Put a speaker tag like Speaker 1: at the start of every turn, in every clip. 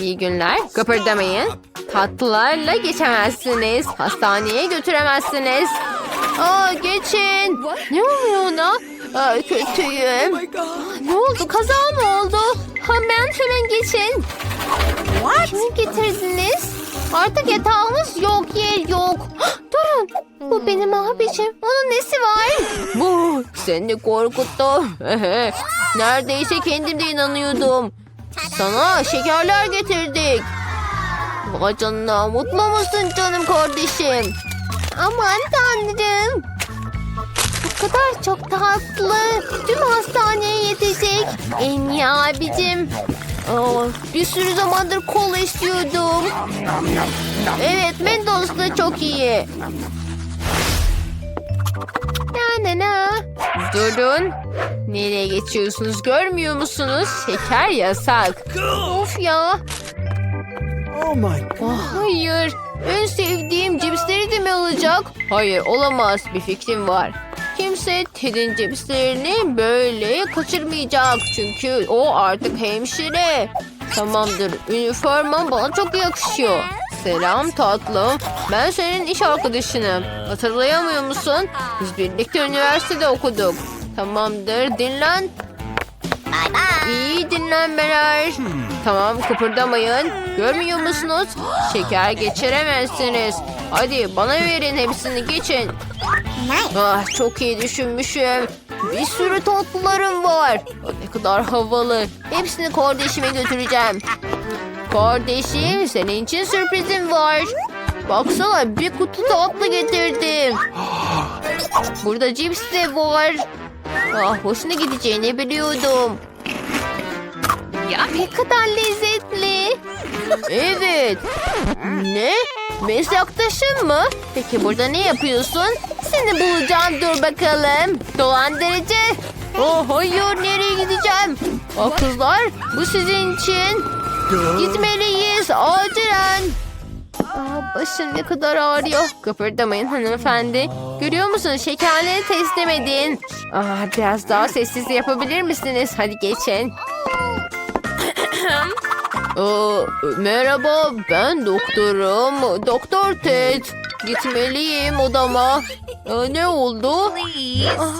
Speaker 1: İyi günler. Kıpırdamayın. Tatlılarla geçemezsiniz. Hastaneye götüremezsiniz. Aa geçin. Ne oluyor ona? Aa, kötüyüm. Ne oldu? Kaza mı oldu? Hemen hemen geçin. Kimi getirdiniz? Artık yatağımız yok, yer yok. Durun. Bu benim abicim. Onun nesi var? Bu seni korkuttu. Neredeyse kendim de inanıyordum. Sana şekerler getirdik. Vay canına mutlu musun canım kardeşim? Aman tanrım. Bu kadar çok tatlı. Tüm hastaneye yetecek. En iyi abicim. Aa, bir sürü zamandır kola istiyordum. Evet Mentos da çok iyi. Na na na. Durun. Nereye geçiyorsunuz görmüyor musunuz? Şeker yasak. Of ya.
Speaker 2: Oh my god.
Speaker 1: Ah, hayır. En sevdiğim cipsleri de mi alacak? Hayır olamaz. Bir fikrim var. Kimse Ted'in cipslerini böyle kaçırmayacak. Çünkü o artık hemşire. Tamamdır. Üniformam bana çok yakışıyor. Selam tatlım. Ben senin iş arkadaşınım. Hatırlayamıyor musun? Biz birlikte üniversitede okuduk. Tamamdır. Dinlen. İyi dinlenmeler. Tamam kıpırdamayın. Görmüyor musunuz? Şeker geçiremezsiniz. Hadi bana verin hepsini geçin. Ah çok iyi düşünmüşüm. Bir sürü tatlılarım var. Ne kadar havalı. Hepsini kardeşime götüreceğim. Kardeşim senin için sürprizim var. Baksana bir kutu tatlı getirdim. Burada cips de var. Ah hoşuna gideceğini biliyordum. Ya ne kadar lezzetli. Evet. Ne? Meslektaşın mı? Peki burada ne yapıyorsun? Seni bulacağım dur bakalım. Dolandırıcı. Oh hayır nereye gideceğim? Ah kızlar bu sizin için. Gitmeliyiz acilen. Aa, başım ne kadar ağrıyor. Kıpırdamayın hanımefendi. Görüyor musunuz şekerleri teslim edin. Aa, biraz daha sessiz yapabilir misiniz? Hadi geçin. Aa, merhaba ben doktorum. Doktor Ted. Gitmeliyim odama. Aa, ne oldu? Ah,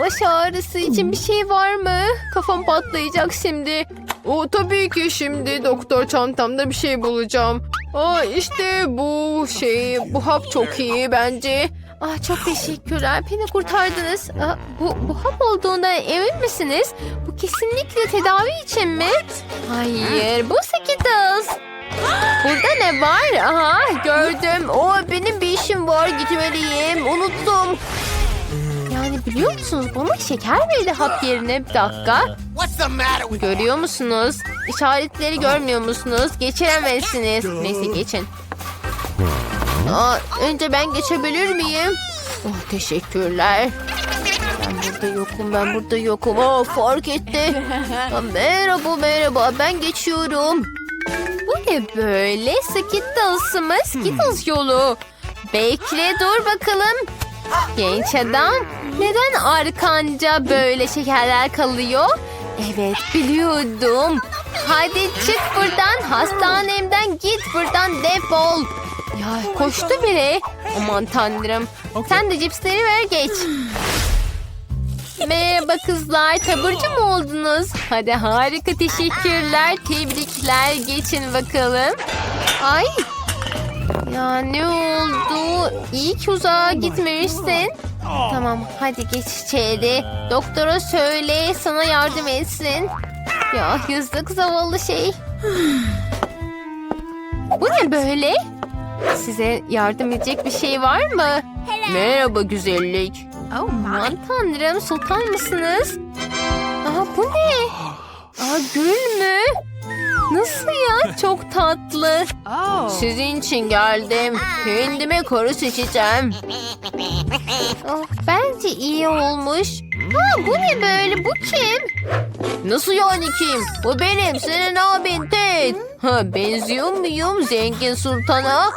Speaker 1: baş ağrısı için bir şey var mı? Kafam patlayacak şimdi. O tabii ki şimdi doktor çantamda bir şey bulacağım. Aa işte bu şey bu hap çok iyi bence. Ah çok teşekkürler. Beni kurtardınız. Aa, bu, bu hap olduğundan emin misiniz? Bu kesinlikle tedavi için mi? Hayır bu Skittles. Burada ne var? Aha gördüm. O benim bir işim var gitmeliyim. Unuttum. Biliyor musunuz bana şeker verdi hap yerine bir dakika. Görüyor musunuz? İşaretleri görmüyor musunuz? Geçiremezsiniz. Neyse geçin. Aa, önce ben geçebilir miyim? Oh, teşekkürler. Ben burada yokum, ben burada yokum. Aa, fark etti. Aa, merhaba, merhaba. Ben geçiyorum. Bu ne böyle? Skittles mı? Skittles yolu. Bekle, dur bakalım. Genç adam, neden arkanca böyle şekerler kalıyor? Evet, biliyordum. Hadi çık buradan, hastanemden git buradan defol. Ya koştu bile. Aman tanrım. Sen de cipsleri ver geç. Merhaba kızlar. Taburcu mu oldunuz? Hadi harika teşekkürler. Tebrikler. Geçin bakalım. Ay. Ya ne oldu? İyi ki uzağa gitmemişsin. Tamam hadi geç içeri. Doktora söyle sana yardım etsin. Ya yazık zavallı şey. Bu ne böyle? Size yardım edecek bir şey var mı? Merhaba güzellik. Aman tanrım sultan mısınız? Aa bu ne? Aa gül mü? Nasıl ya? Çok tatlı. Sizin için geldim. Kendime karı seçeceğim. Oh, bence iyi olmuş. Ha, bu ne böyle? Bu kim? Nasıl yani kim? Bu benim. Senin abin Ted. Ha, benziyor muyum zengin sultana?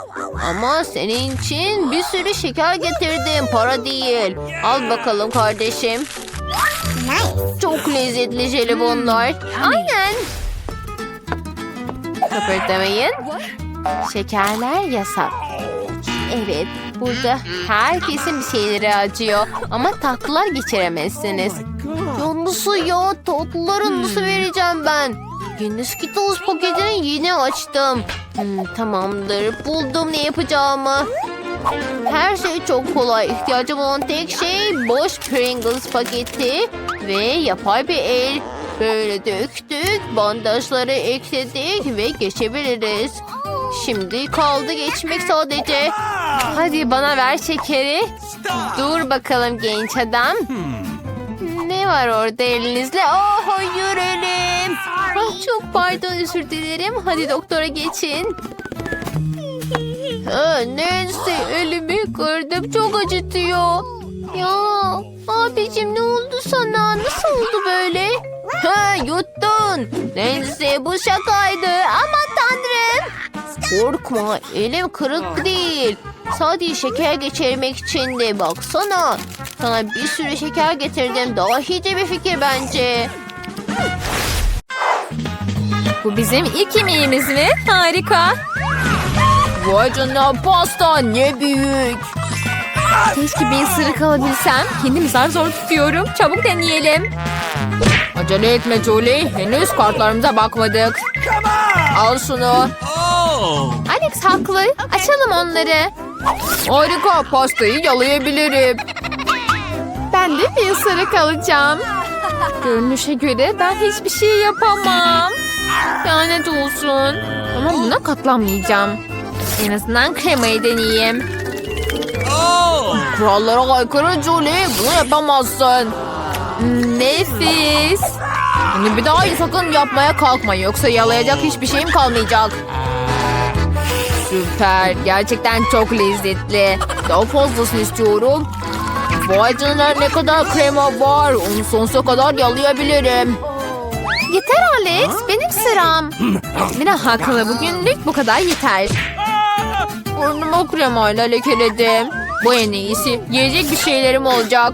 Speaker 1: Ama senin için bir sürü şeker getirdim. Para değil. Al bakalım kardeşim. Çok lezzetli jelibonlar. Aynen. Kıpırdamayın. Şekerler yasak. Evet, burada herkesin bir şeyleri acıyor. Ama tatlılar geçiremezsiniz. Ya nasıl ya? Tatlıları nasıl vereceğim ben? Yeni Skittles paketini yeni açtım. Hmm, tamamdır, buldum ne yapacağımı. Her şey çok kolay. İhtiyacım olan tek şey boş Pringles paketi ve yapay bir el. Böyle döktük, bandajları ekledik ve geçebiliriz. Şimdi kaldı geçmek sadece. Hadi bana ver şekeri. Dur bakalım genç adam. Ne var orada elinizle? Oh hayır elim. Ah, çok pardon özür dilerim. Hadi doktora geçin. Ha, neyse elimi kırdım çok acıtıyor. Ya abicim ne oldu sana? Nasıl oldu böyle? Ha yuttun. Neyse bu şakaydı. Aman tanrım. Korkma elim kırık değil. Sadece şeker geçirmek için de baksana. Sana bir sürü şeker getirdim. Daha hice bir fikir bence.
Speaker 3: Bu bizim ilk yemeğimiz mi? Harika.
Speaker 1: Vay canına pasta ne büyük.
Speaker 3: Keşke bir ısırık alabilsem. Kendimi zar zor tutuyorum. Çabuk deneyelim.
Speaker 1: Acele etme Julie. Henüz kartlarımıza bakmadık. Al şunu.
Speaker 2: Oh!
Speaker 3: Alex haklı. Açalım onları.
Speaker 1: Harika pastayı yalayabilirim.
Speaker 3: Ben de bir ısırık alacağım. Görünüşe göre ben hiçbir şey yapamam. Lanet olsun. Ama buna katlanmayacağım. En azından kremayı deneyeyim.
Speaker 2: Oh!
Speaker 1: Kurallara aykırı Julie. Bunu yapamazsın.
Speaker 3: Nefis.
Speaker 1: Bunu bir daha sakın yapmaya kalkma. Yoksa yalayacak hiçbir şeyim kalmayacak. Süper. Gerçekten çok lezzetli. Daha fazlasını istiyorum. Vay canına ne kadar krema var. Onu sonsuza kadar yalayabilirim.
Speaker 3: Yeter Alex. Benim sıram. Mina haklı. Bugünlük bu kadar yeter.
Speaker 1: Burnumu kremayla lekeledim. Bu en iyisi. Yiyecek bir şeylerim olacak.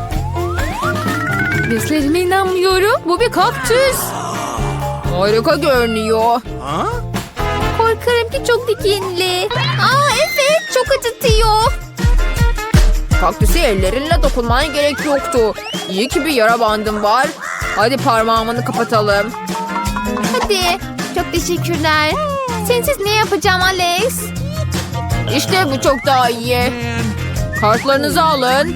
Speaker 3: Gözlerime inanmıyorum. Bu bir kaktüs.
Speaker 1: Harika görünüyor.
Speaker 2: Huh?
Speaker 3: Korkarım ki çok dikenli. Aa evet çok acıtıyor.
Speaker 1: Kaktüse ellerinle dokunmana gerek yoktu. İyi ki bir yara bandım var. Hadi parmağımını kapatalım.
Speaker 3: Hadi. Çok teşekkürler. Sensiz ne yapacağım Alex?
Speaker 1: İşte bu çok daha iyi. Kartlarınızı alın.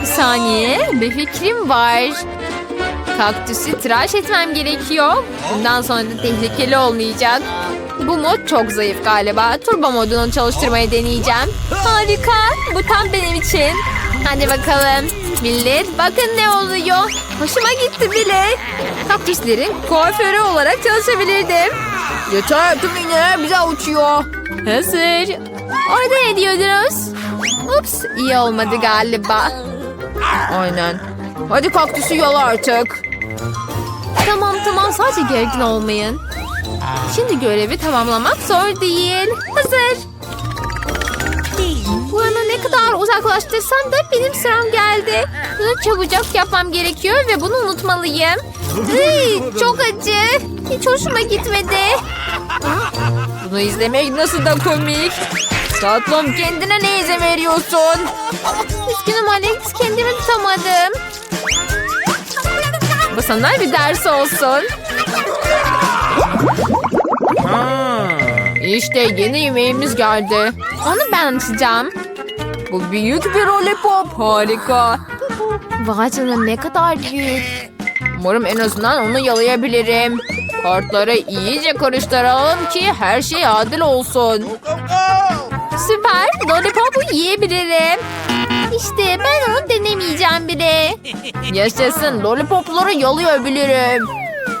Speaker 3: Bir saniye. Bir fikrim var. Kaktüsü tıraş etmem gerekiyor. Bundan sonra da tehlikeli olmayacak.
Speaker 1: bu mod çok zayıf galiba. Turbo modunu çalıştırmayı deneyeceğim. Harika. Bu tam benim için. Hadi bakalım. Millet bakın ne oluyor. Hoşuma gitti bile. Kaktüslerin kuaförü olarak çalışabilirdim.
Speaker 4: Yeter tüm iğneler bize uçuyor.
Speaker 1: Hazır. Orada ne diyordunuz? Ups iyi olmadı galiba.
Speaker 4: Aynen. Hadi kaktüsü yol artık.
Speaker 1: Tamam tamam sadece gergin olmayın. Şimdi görevi tamamlamak zor değil. Hazır. Buranı ne kadar uzaklaştırsam da benim sıram geldi. Bunu çabucak yapmam gerekiyor ve bunu unutmalıyım. Iy, çok acı. Hiç hoşuma gitmedi.
Speaker 4: Bunu izlemek nasıl da komik. Tatlım kendine ne izin veriyorsun?
Speaker 1: Üzgünüm Alex kendimi tutamadım. Bu sana bir ders olsun.
Speaker 4: İşte yeni yemeğimiz geldi.
Speaker 1: Onu ben açacağım.
Speaker 4: Bu büyük bir lollipop. Harika.
Speaker 1: Vay canına ne kadar büyük.
Speaker 4: Umarım en azından onu yalayabilirim. Kartları iyice karıştıralım ki her şey adil olsun.
Speaker 1: Süper. Lollipop'u yiyebilirim. İşte ben onu denemeyeceğim bile.
Speaker 4: Yaşasın lollipopları yalayabilirim.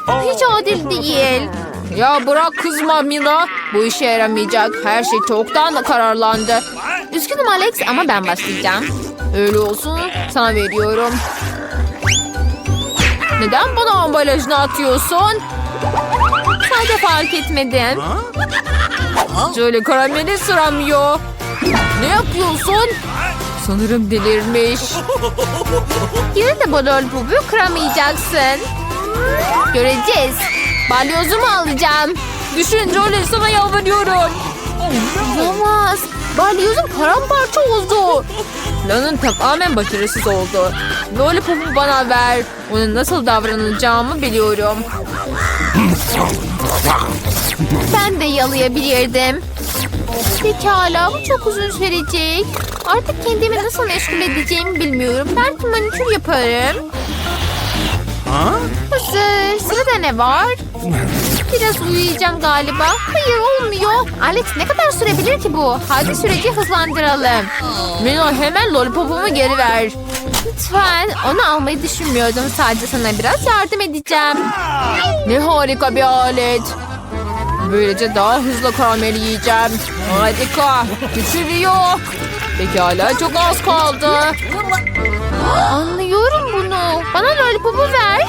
Speaker 1: Hiç adil değil.
Speaker 4: Ya bırak kızma Mila. Bu işe yaramayacak. Her şey çoktan da kararlandı.
Speaker 1: Üzgünüm Alex ama ben başlayacağım.
Speaker 4: Öyle olsun sana veriyorum. Neden bana ambalajını atıyorsun?
Speaker 1: Sadece fark etmedim.
Speaker 4: Şöyle karameli sıramıyor. Ne yapıyorsun? Sanırım delirmiş.
Speaker 1: Yine de bu lollipopu kıramayacaksın. Göreceğiz. Balyozumu alacağım.
Speaker 4: Düşün Jolie sana yalvarıyorum.
Speaker 1: Olamaz. Balyozum paramparça oldu.
Speaker 4: Planın tamamen başarısız oldu. Lollipop'u bana ver. Onun nasıl davranacağımı biliyorum.
Speaker 1: Ben de yalayabilirdim. Pekala bu çok uzun sürecek. Artık kendimi nasıl meşgul edeceğimi bilmiyorum. Belki manikür yaparım. Hazır. Sırada ne var? Biraz uyuyacağım galiba. Hayır olmuyor. Alex ne kadar sürebilir ki bu? Hadi süreci hızlandıralım.
Speaker 4: Mila hemen lollipopumu geri ver.
Speaker 1: Lütfen. Onu almayı düşünmüyordum. Sadece sana biraz yardım edeceğim.
Speaker 4: Ne harika bir alet. Böylece daha hızlı karamel yiyeceğim. Harika. Küçülüyor. Pekala çok az kaldı.
Speaker 1: Anlıyorum bunu. Bana lollipopu ver.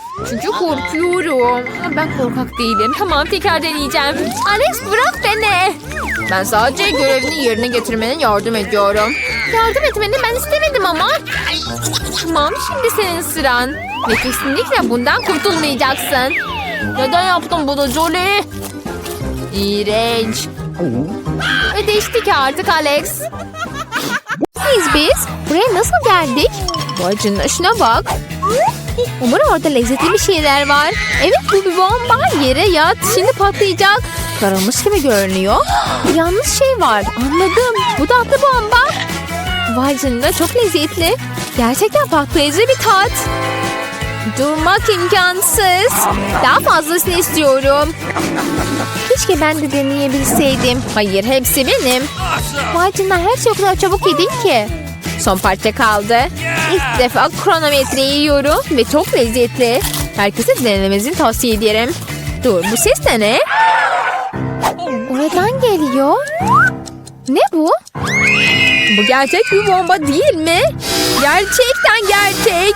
Speaker 1: Çünkü korkuyorum. Ben korkak değilim. Tamam tekrar deneyeceğim. Alex bırak beni.
Speaker 4: Ben sadece görevini yerine getirmenin yardım ediyorum.
Speaker 1: Yardım etmeni ben istemedim ama. Tamam şimdi senin sıran. Ve kesinlikle bundan kurtulmayacaksın.
Speaker 4: Neden yaptın bunu Jolie?
Speaker 1: İğrenç. Ödeştik artık Alex. Biz biz buraya nasıl geldik? Canına şuna bak. Umarım orada lezzetli bir şeyler var. Evet bu bir bomba. Yere yat. Şimdi patlayacak. Sarılmış gibi görünüyor. Yanlış şey var. Anladım. Bu da atlı bomba. Vay canına çok lezzetli. Gerçekten patlayıcı bir tat. Durmak imkansız. Daha fazlasını istiyorum. Keşke ben de deneyebilseydim. Hayır hepsi benim. Vay canına her şey o kadar çabuk yedin ki. Son parça kaldı. İlk defa kronometre yiyorum ve çok lezzetli. Herkese denememizini tavsiye ederim. Dur bu ses de ne? Oradan geliyor. Ne bu? Bu gerçek bir bomba değil mi? Gerçekten gerçek.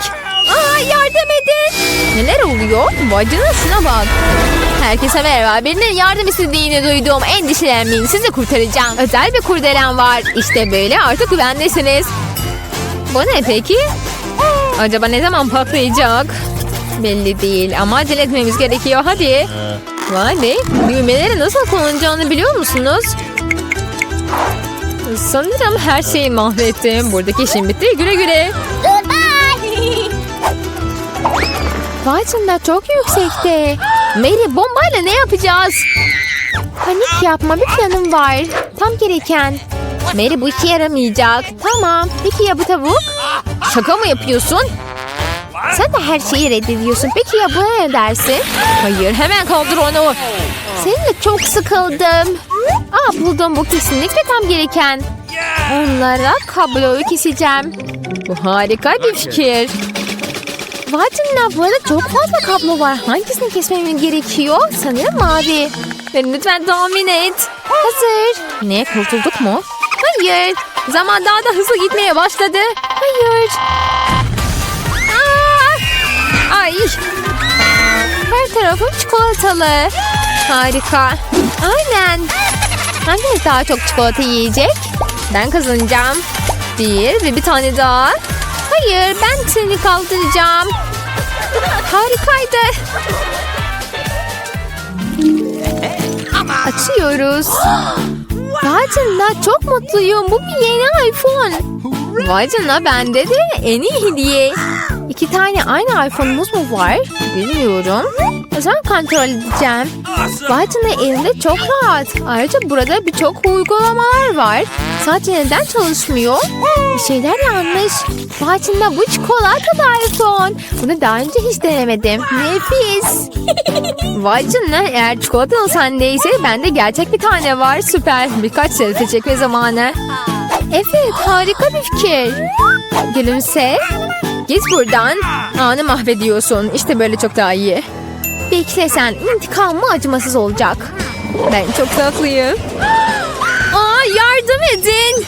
Speaker 1: Aa yardım edin. Neler oluyor? Şuna bak. Herkese merhaba. Birinin yardım istediğini duydum. Endişelenmeyin sizi kurtaracağım. Özel bir kurdelen var. İşte böyle artık güvendesiniz. Bu ne peki? Acaba ne zaman patlayacak? Belli değil ama acele etmemiz gerekiyor. Hadi. Vay be. Düğmeleri nasıl kullanacağını biliyor musunuz? Sanırım her şeyi mahvettim. Buradaki işim bitti. Güle güle. Vay canına çok yüksekte. Mary bombayla ne yapacağız? Panik yapma bir planım var. Tam gereken. Mary bu işe yaramayacak. Tamam. Peki ya bu tavuk? Şaka mı yapıyorsun? Sen de her şeyi reddediyorsun. Peki ya buna ne dersin? Hayır hemen kaldır onu. Seninle çok sıkıldım. Aa buldum bu kesinlikle tam gereken. Onlara kabloyu keseceğim. Bu harika bir fikir. Vay canına bu arada çok fazla kablo var. Hangisini kesmem gerekiyor? Sanırım mavi. Lütfen tahmin et. Hazır. Ne kurtulduk mu? Hayır. Zaman daha da hızlı gitmeye başladı. Hayır. Aa! Ay. Her tarafım çikolatalı. Harika. Aynen. Hangimiz daha çok çikolata yiyecek? Ben kazanacağım. Bir ve bir tane daha. Hayır ben seni kaldıracağım. Harikaydı. Açıyoruz. Vay çok mutluyum. Bu bir yeni iPhone. Vay canına bende de en iyi hediye. İki tane aynı iPhone'umuz mu var? Bilmiyorum. O zaman kontrol edeceğim. Vay canına elimde çok rahat. Ayrıca burada birçok uygulamalar var. Sadece neden çalışmıyor? Bir şeyler yanlış. Canına bu çikolatalı iPhone. Bunu daha önce hiç denemedim. Nefis. Vay canına eğer çikolatalı sendeyse bende gerçek bir tane var. Süper. Birkaç selfie çekme zamanı. Evet harika bir fikir. Gülümse. Git buradan. Anı mahvediyorsun. İşte böyle çok daha iyi. Bekle sen. İntikam mı acımasız olacak. Ben çok tatlıyım. Aa yardım edin.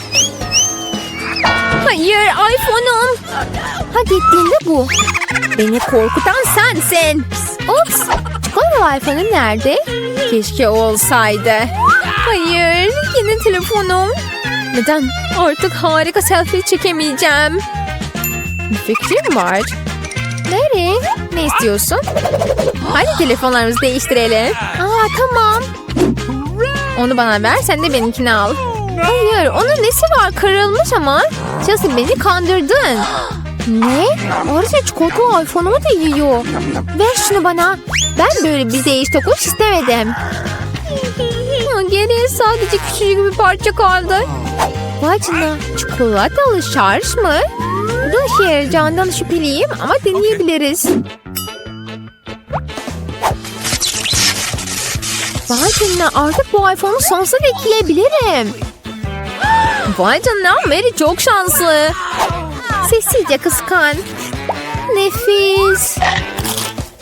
Speaker 1: Hayır iPhone'um. Ha gittiğinde bu. Beni korkutan sensin. Ops. Çikolatalı iPhone'um nerede? Keşke olsaydı. Hayır. Yine telefonum. Neden? Artık harika selfie çekemeyeceğim. Bir fikrim var. Nereye? Ne istiyorsun? Hadi telefonlarımızı değiştirelim. Aa tamam. Onu bana ver sen de benimkini al. Hayır onun nesi var kırılmış ama. Chelsea beni kandırdın. Ne? Ayrıca çikolatalı iPhone'umu da yiyor. Ver şunu bana. Ben böyle bir değiş tokuş istemedim. Geriye sadece küçücük bir parça kaldı. Vay canına çikolatalı şarj mı? Bu işe yarayacağından şüpheliyim ama deneyebiliriz. Vay canına artık bu iPhone'u sonsuza dek yiyebilirim. Vay canına Mary çok şanslı. Sessizce kıskan. Nefis.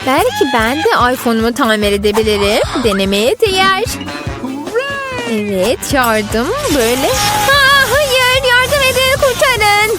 Speaker 1: Belki ben de iPhone'umu tamir edebilirim. Denemeye değer. Evet yardım böyle. Ha, hayır yardım edin kurtarın.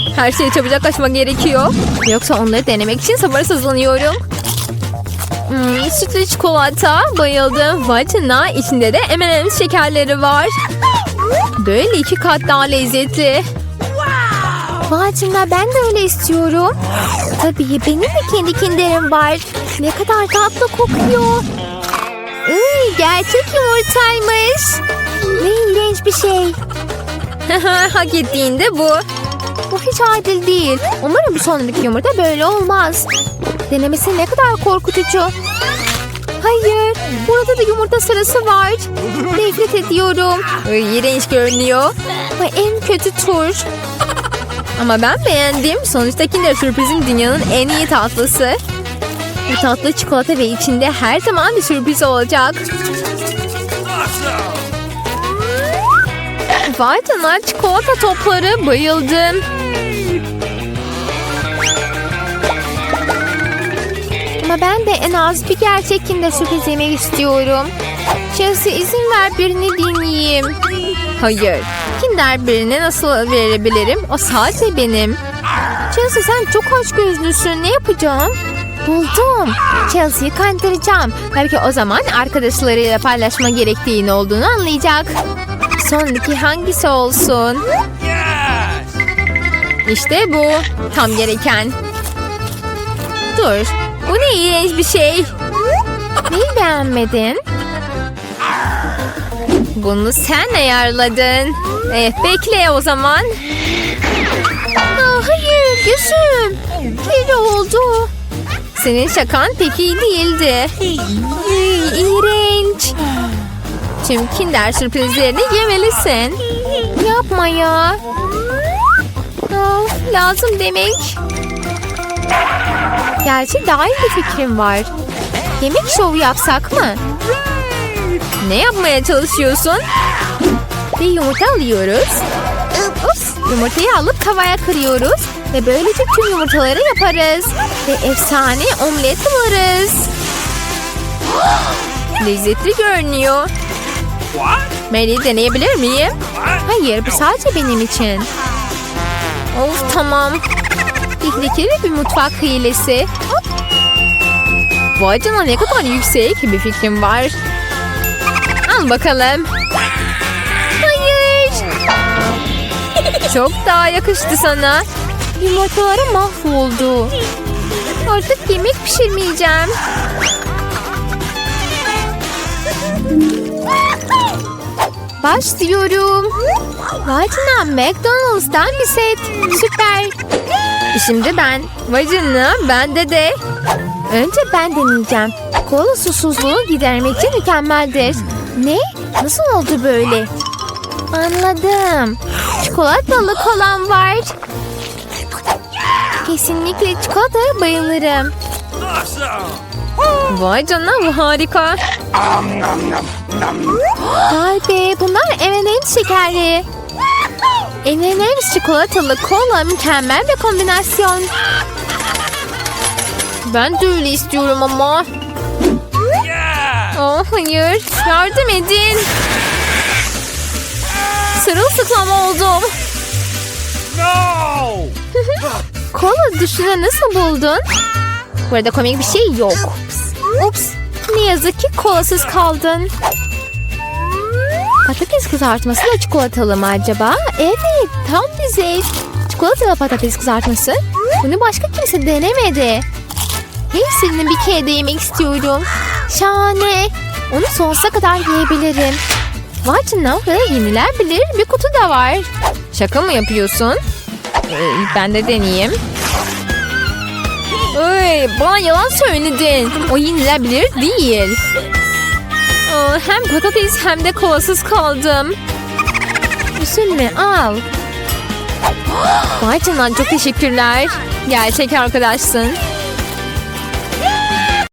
Speaker 1: Her şeyi çabucak açmak gerekiyor. Yoksa onları denemek için sabırsızlanıyorum. Hmm, sütlü çikolata. Bayıldım. Vay canına. İçinde de M&M's şekerleri var. Böyle iki kat daha lezzetli. Vay canına ben de öyle istiyorum. Tabii benim de kendi kinderim var. Ne kadar tatlı kokuyor. Iy, gerçek yumurtaymış. Ne iğrenç bir şey. Hak ettiğinde bu. Hiç adil değil. Umarım sonraki yumurta böyle olmaz. Denemesi ne kadar korkutucu. Hayır, burada da yumurta sırası var. Nefret ediyorum. Ay, iğrenç görünüyor. Ay, en kötü tur. Ama ben beğendim. Sonuçta Kinder Sürpriz'in dünyanın en iyi tatlısı. Bu tatlı çikolata ve içinde her zaman bir sürpriz olacak. Canına çikolata topları bayıldım. Ama ben de en az bir gerçek Kinder sürpriz yemek istiyorum. Chelsea izin ver birini dinleyeyim. Hayır. Kinder birine nasıl verebilirim? O sadece benim. Chelsea sen çok aç gözlüsün. Ne yapacağım? Buldum. Chelsea'yi kandıracağım. Belki o zaman arkadaşlarıyla paylaşma gerektiğini olduğunu anlayacak. Sonraki hangisi olsun? İşte bu. Tam gereken. Dur. Bu ne iğrenç bir şey. Neyi beğenmedin? Bunu sen ayarladın. Evet bekle o zaman. Aa, hayır gözüm. Kiri oldu. Senin şakan pek iyi değildi. Iy, İğrenç. Tüm kinder sürprizlerini yemelisin. Yapma ya. Of, lazım demek. Gerçi daha iyi bir fikrim var. Yemek şovu yapsak mı? Ne yapmaya çalışıyorsun? Bir yumurta alıyoruz. Ups, yumurtayı alıp tavaya kırıyoruz. Ve böylece tüm yumurtaları yaparız. Ve efsane omlet varız. Lezzetli görünüyor. Mary deneyebilir miyim? Hayır bu sadece benim için. Of tamam. Tehlikeli bir mutfak hilesi. Hop. Vay canına ne kadar yüksek bir fikrim var. Al bakalım. Hayır. Çok daha yakıştı sana. Yumurtaları mahvoldu. Artık yemek pişirmeyeceğim. Başlıyorum. Vacina McDonald's'tan bir set. Süper. Şimdi ben. Vacina bende de. Önce ben deneyeceğim. Kola susuzluğu gidermek için mükemmeldir. Ne? Nasıl oldu böyle? Anladım. Çikolatalı kolam var. Kesinlikle çikolataya bayılırım. Vay canına bu harika. Vay be bunlar M&M's şekerli. M&M's çikolatalı kola mükemmel bir kombinasyon. Ben de öyle istiyorum ama. Oh hayır yardım edin. Sırılsıklam oldum.
Speaker 2: No!
Speaker 1: Kola düşüne nasıl buldun? Burada komik bir şey yok. Ups. Ne yazık ki kolasız kaldın. Patates kızartması da çikolatalı mı acaba? Evet tam bize. Çikolatalı patates kızartması. Bunu başka kimse denemedi. Hepsini bir kere de yemek istiyorum. Şahane. Onu sonsuza kadar yiyebilirim. Vay canına burada yenilebilir bir kutu da var. Şaka mı yapıyorsun? Ee, ben de deneyeyim. Ay, bana yalan söyledin. O yenilebilir değil. Hem patates hem de kolasız kaldım. Üzülme al. Vay canına çok teşekkürler. Gerçek arkadaşsın.